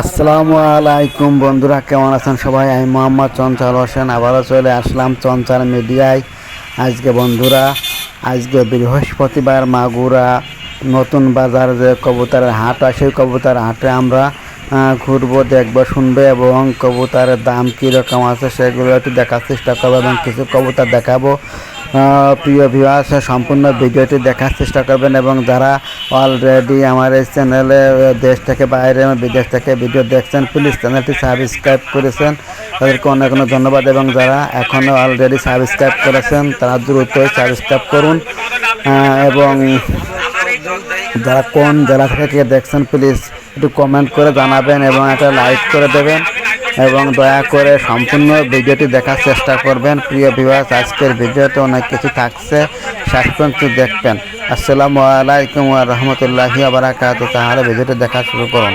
আসসালামু আলাইকুম বন্ধুরা, কেমন আছেন সবাই? আমি মোহাম্মদ চঞ্চল হোসেন, আবারও চলে আসলাম চঞ্চল মিডিয়ায়। আজকে বন্ধুরা, আজকে বৃহস্পতিবার, মাগুরা নতুন বাজার যে কবুতরের হাট সেই কবুতর হাটে আমরা ঘুরবো, দেখব, শুনব এবং কবুতরের দাম কীরকম আছে সেগুলো একটু দেখার চেষ্টা করব এবং কিছু কবুতর দেখাবো। প্রিয় ভিউয়ার্স সম্পূর্ণ ভিডিওটি দেখার চেষ্টা করবেন এবং যারা অলরেডি আমার এই চ্যানেলে দেশ থেকে বাইরে বিদেশ থেকে ভিডিও দেখছেন প্লিজ চ্যানেলটি সাবস্ক্রাইব করেছেন। তাদেরকে অনেক অনেক ধন্যবাদ এবং যারা এখনও অলরেডি সাবস্ক্রাইব করেছেন, তারা দ্রুতই সাবস্ক্রাইব করুন। এবং যারা কোন জেলা থেকে দেখছেন প্লিজ একটু কমেন্ট করে জানাবেন এবং একটা লাইক করে দেবেন। এবং দয়া করে সম্পূর্ণ ভিডিওটি দেখার চেষ্টা করবেন। প্রিয় বিভাগ আজকের ভিডিওতে অনেক কিছু থাকছে। শেষ পর্যন্ত দেখবেন। আসসালামু আলাইকুম রহমতুল্লাহি আবরাকাত তাহলে ভিডিওটি দেখা শুরু করুন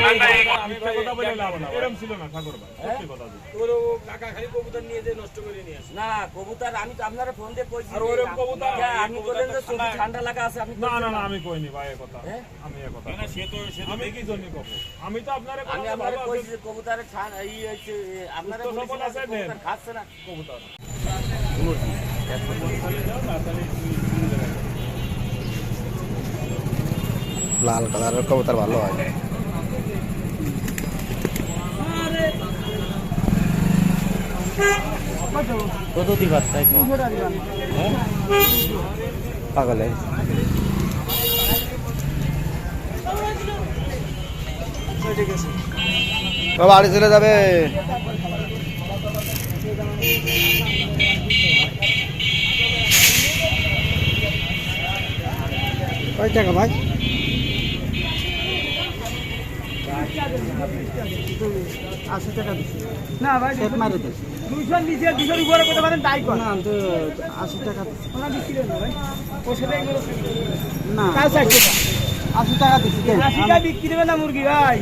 এরকম ছিল না ঠাকুর ভাই সত্যি কথা বলছি। তোর ও কাকা খালি কবুতর নিয়ে যে নষ্ট করে নিয়ে আসে না কবুতর আমি তো আপনারা ফোন দিয়ে কইছি আর ওরকম কবুতর, হ্যাঁ, এই আপনি কবুতর বললেন যে তো চোখে ঠান্ডা- লাগা আছে আপনি না না না আমি কইনি ভাই এ কথা। হ্যাঁ? আমি এ কথা আমি কি জন্য কব আমি তো আপনার আমি আপনারা কইছি যে কবুতরের ছান এই হচ্ছে আপনারা বলেছেন আছে, কবুতর। খাচ্ছে না। কবুতর। লাল কালারের কবুতর ভালো হয়। কত দিবার তাই পাগলে বাড়ি চলে যাবে। কয় টাকা ভাই? আশি টাকা দিচ্ছি না ভাই সেট মারি দিচ্ছি দুইশোর নিচে দুইশোর উপরে করতে পারেন তাই কর। না তো আশি টাকা ওনা ভাই। না আশি টাকা দিচ্ছি বিক্রি হবে না মুরগি ভাই?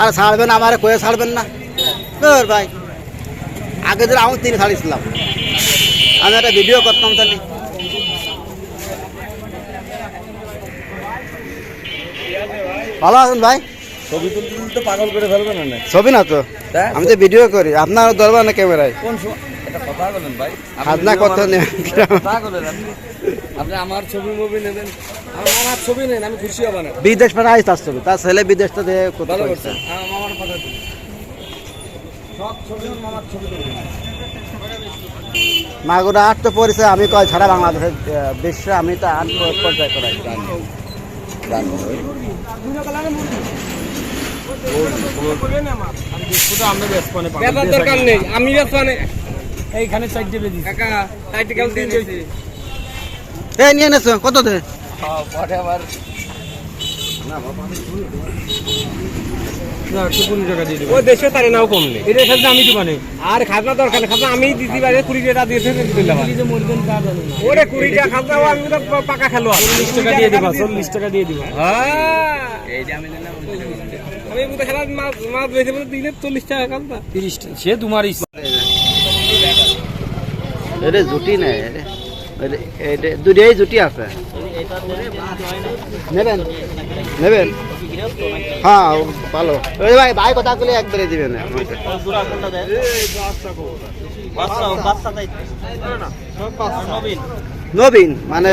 আর ছাড়বেন আমার কয়ে ছাড়বেন না। ভাই। আগে দিন আমি তিন ছিলাম। আমি একটা ভিডিও করতাম তাহলে। ভালো আছেন ভাই? ছবি তুলতে পাগল করে না ছবি না তো? আমি তো ভিডিও করি। আপনার দরবার না ক্যামেরায়? কোন কথা বলেন ভাই। খাজনা কত নেই আপনি আপনি আমার ছবি মুভি নেবেন। আমার ছবি নেন আমি খুশি হব না। বিদেশ পাঠাই তার ছবি। তার ছেলে বিদেশটা দিয়ে আমার কথা দিন সব ছবি আমার মামার ছবি দেবেন মাগুরা আট তো পরিচয় আমি কয় ছাড়া বাংলাদেশের বিশ্বে আমি তো আট পর্যায়ে করাই বেতার আমি বেসনে এইখানে চারটে বেজি কাকা টাইটিক্যাল দিন দিয়েছি। এই নিয়ে নেছো কত দে? পরে আবার ও দেশে তারে নাও কম নেই। এটা সাথে আমি দিবানে। আর খাজনা দরকার নেই খাজনা আমি দিতে পারি কুড়ি টাকা দিয়েছে দিলাম মরবেন তা ওরে কুড়ি টাকা খাজনা আমি তো পাকা খেলো চল্লিশ টাকা দিয়ে দিবা চল্লিশ টাকা দিয়ে দিবা। এই যে আমি আমি বুঝতে খেলা মাছ মাছ বেঁচে বলে দিলে চল্লিশ টাকা খাজনা। তিরিশ টাকা সে তোমার জুটি নেই দুটাই জুটি আছে। নেবেন? নেবেন? হ্যাঁ ভালো। ওই ভাই ভাই কথা বলে একবারে দিবেন নবীন মানে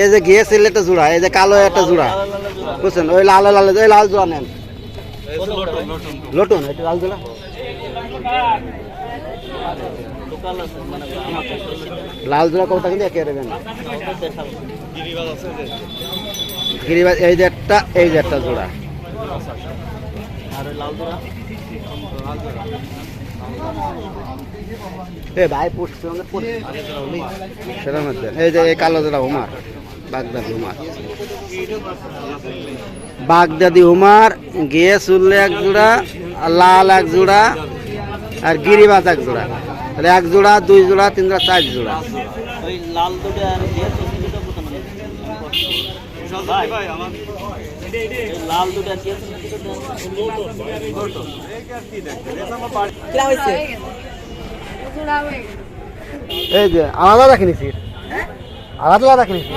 এই যে গিয়েছিল একটা জোড়া এই যে কালো একটা জোড়া। বুঝছেন? ওই লাল লাল ওই লাল জোড়া নেন। লটুন এটা লাল জোড়া? লাল জোড়া কত কিন্তু একে গিরিবাজ, এই যে একটা, এই যে একটা জোড়া। এই যে এই কালো বাগদাদি উমার গিয়ে চুললে এক জোড়া লাল এক জোড়া। আর গিরিবাজ এক জোড়া। তাহলে এক জোড়া দুই জোড়া তিন জোড়া চার জোড়া। এই যে আলাদা রাখিনি সিট আলাদা আলাদা কিনেছি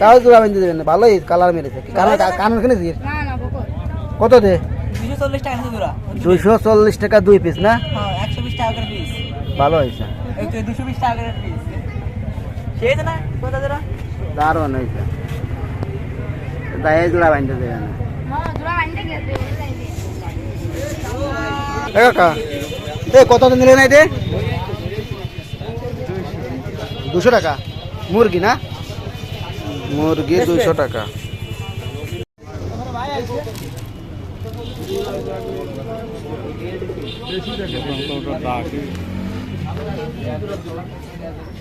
তাহলে জোড়া বেঁধে দেবেন ভালোই কালার মেরেছে। কারণ কানের কিনেছি কত দে? দুইশো চল্লিশ টাকা দুই পিস না? হ্যাঁ একশো বিশ টাকা করে পিস ভালো হয়েছে। না দারুণ হয়েছে। এই জোড়া বেঁধে দেবেন এ কাকা এ কত নিলে না এতে দুশো টাকা। মুরগি না? মুরগি দুশো টাকা।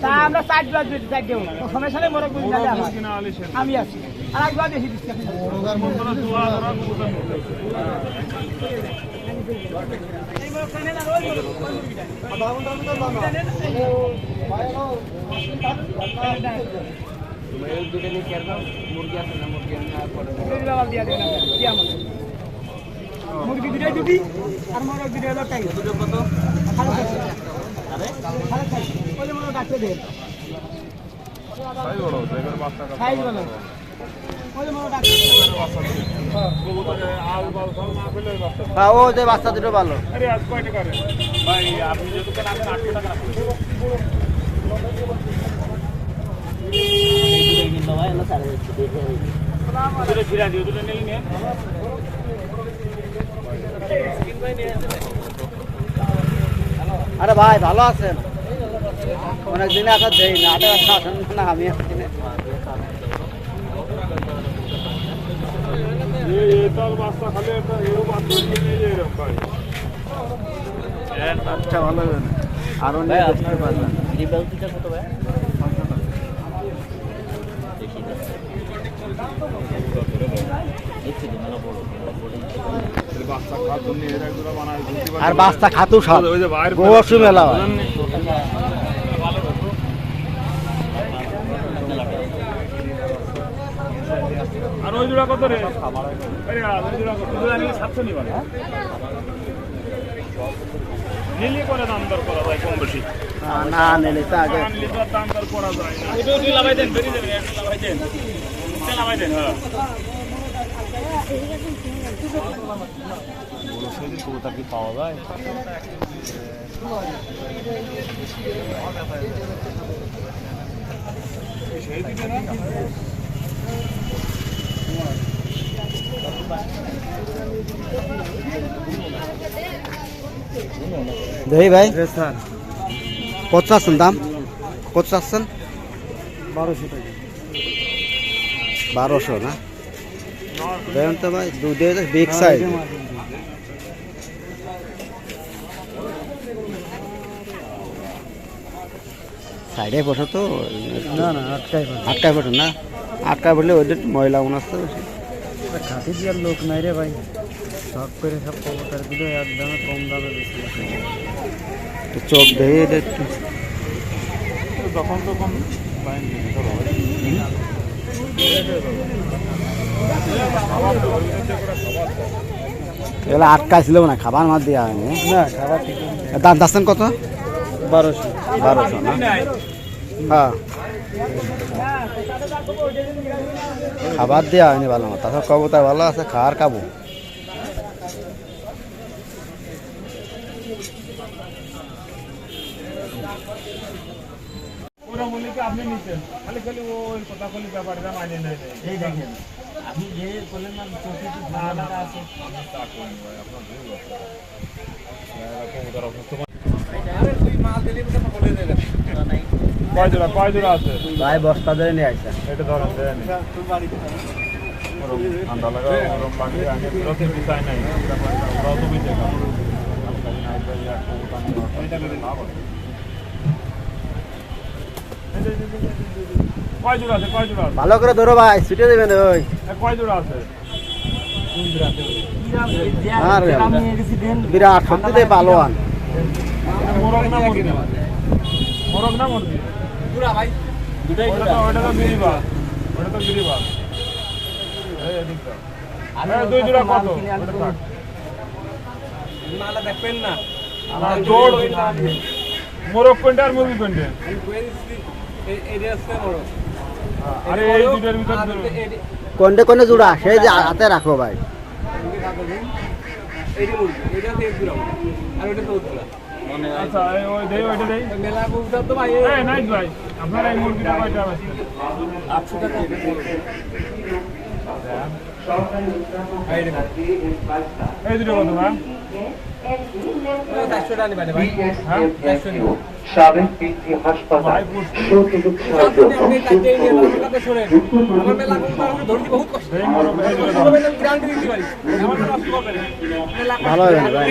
তা আমরা চার গ্লাস দিতে চার দেবো সমস্যা নেই মোরগ বুঝি সে আমি আছি আর এক গ্লাস বেশি দিচ্ছি করা কবুতর নেবে। মুরগি দিয়া দেবেন দিয়া আমাকে। মুরগি দুটাই দুটি আর মোরগ দুটাই হলো টাই দুটো কত? সাড়ে মোরগ ডাকতে দেন সাইজ বলো। হ্যাঁ ও যে বাচ্চা দুটো ভালো আরে আজ কয় টাকা রে? ভাই আপনি টাকা রাখবেন। দুটো ছিড়া দিও, দুটো নিলে নিয়ে। আরে ভাই ভালো আছেন অনেক দিনে আসা দেই না আটে আসেন না আমি আসছি না। এই এটার বাচ্চা খালি একটা এও বাচ্চা নিয়ে নিয়ে এরকম ভাই। আচ্ছা ভালো আরও নিয়ে দেখতে পারবেন এই বাচ্চা খাওয়ার জন্য এর এক জোড়া বানায় দিতে পারি। আর বাচ্চা খাতু সব। ওই যে বাইরে গোবর্ষি মেলা হয়। আর ওই জোড়া কত রে? ওই জোড়া কত? জোড়া নিলে সাতশো নিবা না? নিলে করে দাম দর করা যায় কম বেশি। না নিলে তো আগে। আনলে তো আর দাম দর করা যায় না। ওইটাও তুই লাগাই দেন বেরিয়ে যাবেন একটা লাগাই দেন। একটা লাগাই দেন হ্যাঁ দেই ভাই কত দাম। কত বারোশো টাকা। বারোশো না? দেখুন তো ভাই দুধের বিগ সাইজ সাইডে বসো তো না না আটকায় আটকায় বসো না। আটকায় বসলে ওদের ময়লা মনে আসতে বেশি খাতি লোক নাই রে ভাই। শখ করে সব কবুতর দিল একদমে কম দামে বেশি তো চোখ দেখে এটা একটু। যখন তখন এগুলো আটকায় ছিল না খাবার মার দেওয়া হয়নি। না খাবার দাম দাচ্ছেন কত? বারোশো। বারোশো না? হ্যাঁ। খাবার দেওয়া হয়নি ভালো মতো। তাছাড়া কবুতর ভালো আছে খাওয়ার খাব। বলে আপনি নিতেন খালি খালি ওই কথা খালি ব্যাপারটা মানে নাই এই দেখেন। ভাই, বস্তা ধরে নিয়ে আসছে এটা ধরেন দেন ঠান্ডা লাগা ওরম লাগে আগে বিরত বিচাই নাই ওরাও তো বিচাই না কয় জোড়া আছে কয় জোড়া আছে ভালো করে ধরো ভাই ছুটে দেবেন ওই। কয় জোড়া আছে বিরাট সত্যি পালোয়ান। মোরগ না মুরগি মোরগ না মুরগি পুরা ভাই দুটাই ওটা তো ওটা তো গিরিবাস ওটা তো গিরিবাস ঠিক আছে এই দুই জোড়া কত ওটা থাক। মালা দেখবেন না। আর জোড় মোরগ কোনটা আর মুরগি কোনটা? এটি- কোনটা কোনটা জোড়া? সেই যে হাতে রাখো ভাই। আচ্ছা এই দুটো কত ভাই হ্যাঁ সাবেক তিনটি হাসপাতাল। ভালো হবে এটা?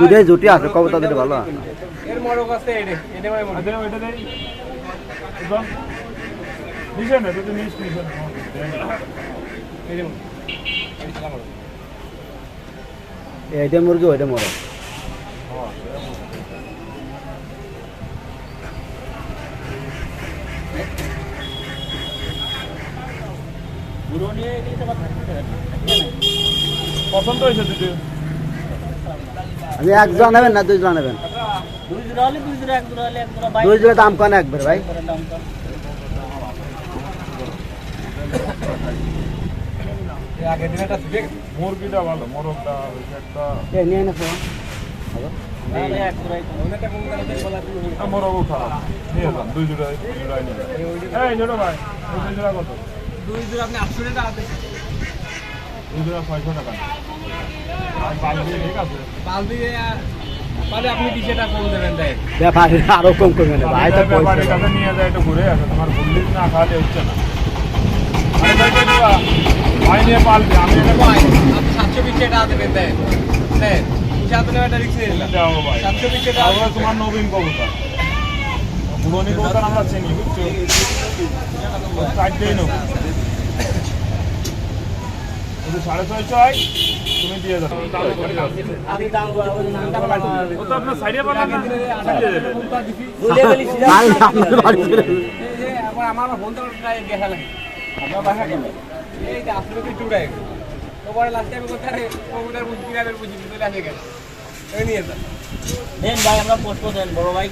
দুটাই জুটি আছে কবুতর দুটো ভালো এর মরক আছে এডে এডে নিস নিছেন এডে মরক এডে খেলা মরক এইটা মুরগি ওইটা মরো। পছন্দ হয়েছে দুটো আপনি এক জোড়া নেবেন না দুই জোড়া নেবেন? দুই জোড়া জোড়া, জোড়া জোড়া, জোড়া। দাম কেন একবার ভাই? আগের দিন একটা মুরগিটা ভালো মোরগটা একটা। এ নিয়ে তুমি। আ, মোরগও খারাপ। নিয়ে যান দুই জোড়া দুই জোড়াই নিয়ে যান। এই ছোট ভাই দুই জোড়া কত? দুই জোড়া আপনি আটশো টাকা দুই জোড়া ছয়শো টাকা। আর বালতি ঠিক আছে? পাল পালে আপনি বিশ কম দেবেন দেয় ব্যাপারী আরও কম করবে না ভাই তো কাছে নিয়ে যায় একটু ঘুরে আসে তোমার বুল্লি না খাওয়ালে হচ্ছে না ভাই নিয়ে পালবে আমি এটা ভাই সাতশো বিশ টাকা দেবেন দেয় দেয় সাত টাকা একটা রিক্স নিয়ে দেবো সাতশো বিশ টাকা তোমার নবীন কবুতর পুরনি কবুতর আমরা চিনি বুঝছ চারটেই নেব যদি সাড়ে ছয়শো হয় তুমি দিয়ে যাবে আমি দাম বরাবর নামটা পারব না। ও তো আপনার সাইডে পাঠান না সাইডে। দেবে দুলে গেলি সিধা কাল আপনার বাড়ি চলে যাবে। এই যে আবার আমার ফোন তো প্রায় দেখা লাগে। আপনার বাসা কেন এই যে আসলে কি টুরাই ওপরে লাস্টে আমি কোথায় কবুতর বুঝি বুঝি চলে আসে যান দেন ভাই আমরা পোষবো দেন বড় ভাই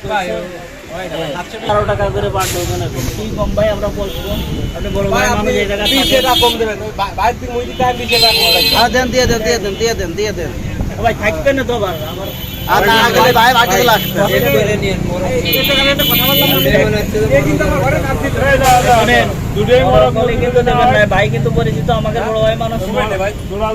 বারো টাকা করে পার ডজন এখন কি কম ভাই আমরা পোষবো আপনি বড় ভাই ভাই আমি টাকা বিশ টাকা কম দেবেন। ওই বা- মুই দিতে বিশ টাকা হ্যাঁ দেন দিয়ে দেন দিয়ে দেন দিয়ে দেন দিয়ে দেন। ভাই থাকবে না তো আবার আর না গেলে ভাই বাড়ি চলে আসবে। দুটোই মোরগ বলে কিন্তু দেবেন ভাই কিন্তু পরিচিত আমাকে বড় ভাই মানুষ দুলাল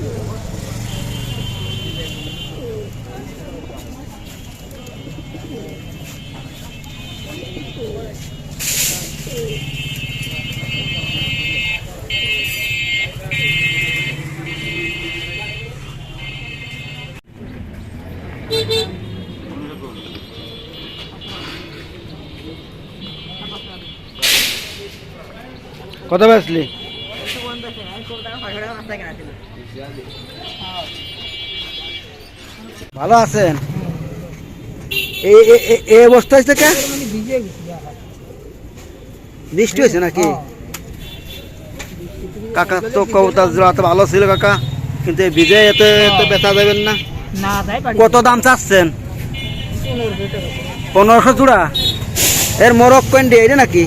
কত বেসলি ভালো আছেন? এই এই অবস্থা হয়েছে কে? বৃষ্টি হয়েছে নাকি? কাকা তো তো ভালো ছিল কাকা কিন্তু এই এতে এতে বেচা যাবেন না। কত দাম চাচ্ছেন? পনেরোশো জোড়া এর মোরগ কয়েন্ডি এটা নাকি?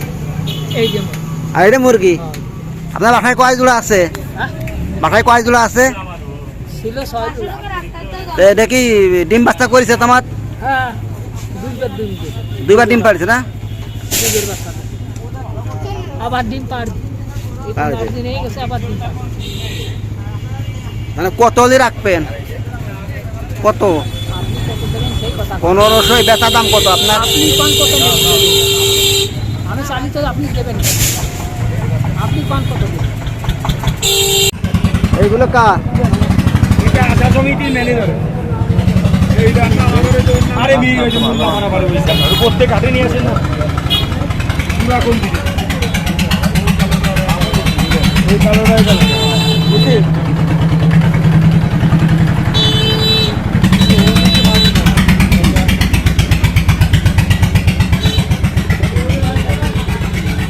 এই যে আর এটা মুরগি আপনার বাসায় কয় জোড়া আছে? বাসায় কয় জোড়া আছে? এটা কি ডিম বাচ্চা করেছে তোমার? হ্যাঁ দুইবার ডিম পাড়ছে না? আবার ডিম মানে কত রাখবেন? কত? পনেরোশো বেচা দাম কত আপনার? আমি চালি আপনি দেবেন। আপনি কোন কত এইগুলো কার? এটা আধা জমিটি মেলে ধরে আরে বিয়ে হয়েছে মোল্লা মারা বাড়ি হয়েছে। প্রত্যেক হাটে নিয়ে আসেন না। পুরা কোন দিকে? এই কালোটাই গেল বুঝলি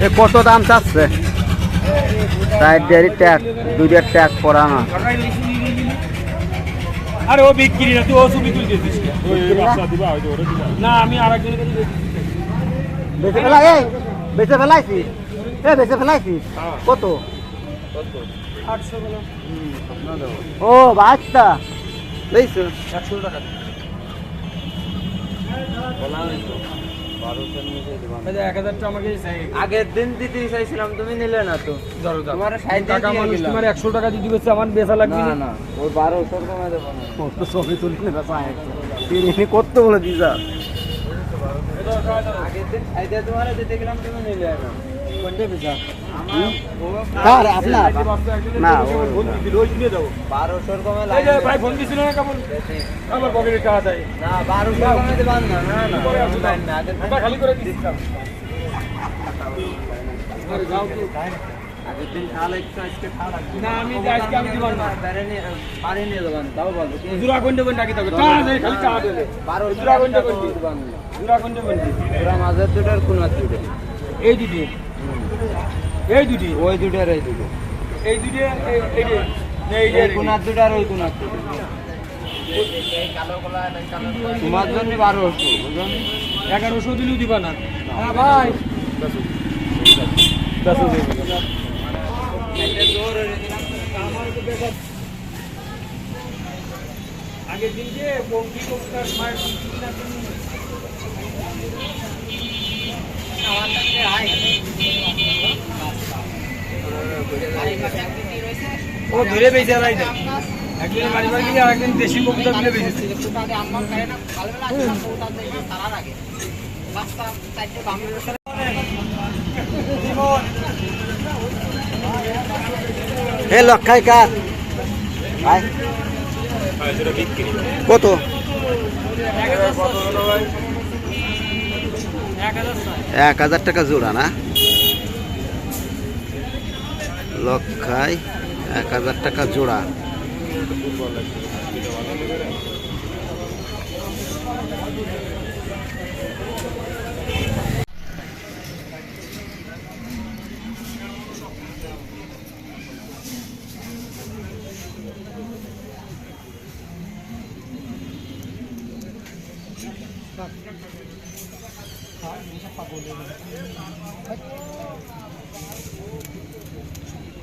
এ কত দাম চাচ্ছে? সাইড ডেয়ারি ট্যাগ দুইটার ট্যাগ পরানো আরে ও বিক্রি না তুই ও ছবি তুলতে দিস না আমি আর একজনের কাছে বেঁচে ফেলা এই বেঁচে ফেলাইছি। এ বেঁচে ফেলাইছি। কত? ও বাচ্চা। লইছো একশো টাকা। আগের দিন দিতে চাইছিলাম তুমি নিলে না তো। তোমার একশো টাকা যদি বেশি আমার বেচা লাগবে। না না ওই বারোশো কমে দেবো না। তো ছবি তুললে বেচা তিনি করতে বলে দিছা আগের দিন সাইডে তোমার দিতে গেলাম তুমি নিলে না। কার? আপনার? না বারোশোর কমে এই যে লাগবে ভাই ফোন দিছিল না কেমন? আমার পকেটে টাকা দেয়। না বারোশো কমে দেবান না না না পরে আসো না, না, আগের ওটা খালি করে দিস। আগের দিন খাওয়া একটু আজকে খাওয়া লাগবে। না আমি আজকে আমি নিয়ে দেবান তাও বলব খালি মাঝের দুটার দুটো এই দুটি এই দুটি? ওই দুটার এই দুটো। এই দুটি এই- কোনার দুটার ওই কোনার দুটো। তোমার জন্য বারোশো এগারোশো দিলেও দিবা না। হ্যাঁ ভাই। আগের দিন যে বঙ্গি কবিতার মায়ের ও ধরে বেঁচে নাই একদিন বাড়ি বাড়ি গিয়ে দেশি কবিতা মিলে বেঁচেছে হে লক্ষাই কার? কত? এক হাজার টাকা জোড়া না? লক্ষাই এক হাজার টাকা জোড়া।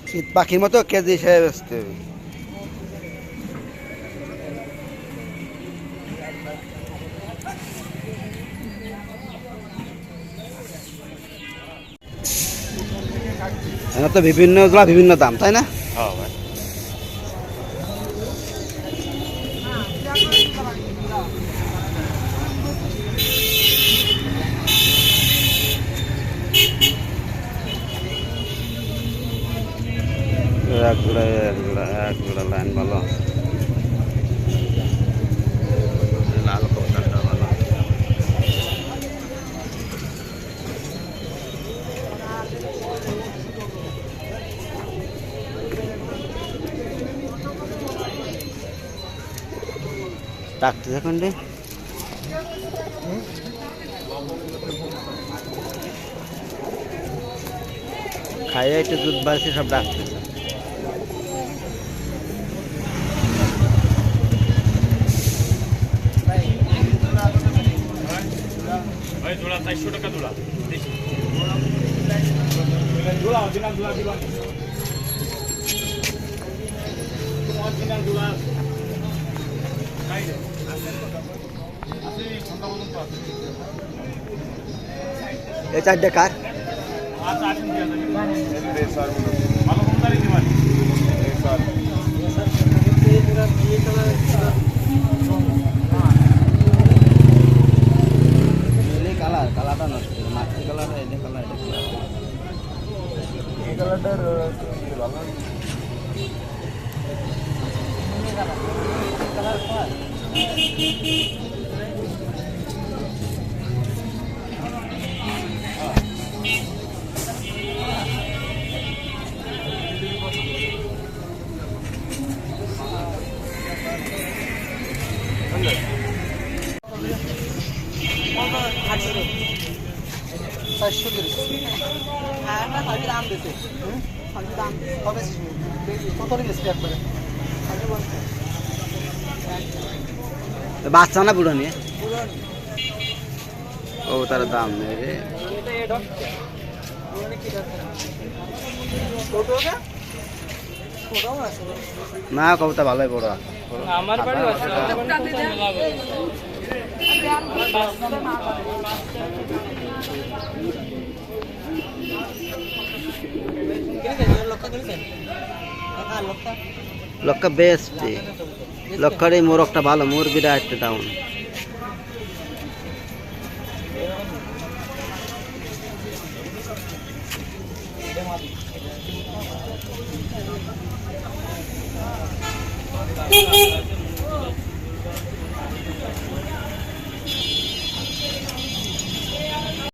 শীত পাখির মতো কেজি হিসেবে বেচতে হবে তো বিভিন্ন বিভিন্ন দাম তাই না? এক জোড়া এক জোড়া এক জোড়া লাইন ভালো। লাল কবুতরটা ভালো। ডাকতে থাকুন রে। খাইয়ে একটু দুধ বাড়ছে সব ডাকতেছে চারশো টাকা জোড়া দেশি জোড়া অরিজিনাল জোড়া দিবা। অরিজিনাল আছে এই চারটে কার। ভালো কম দাঁড়িয়ে দিবেন কালারটা নষ্ট মাছি কালার এটা কালার এই কালারটার ভালো? বাচ্চা না বুড়ো নিয়ে ও তার দাম নেই রে। না কবুতর ভালোই বড়। আমার বাড়ি বেস্ট। লক্ষ্যর এই মোরগটা ভালো মুরগিটা একটু ডাউন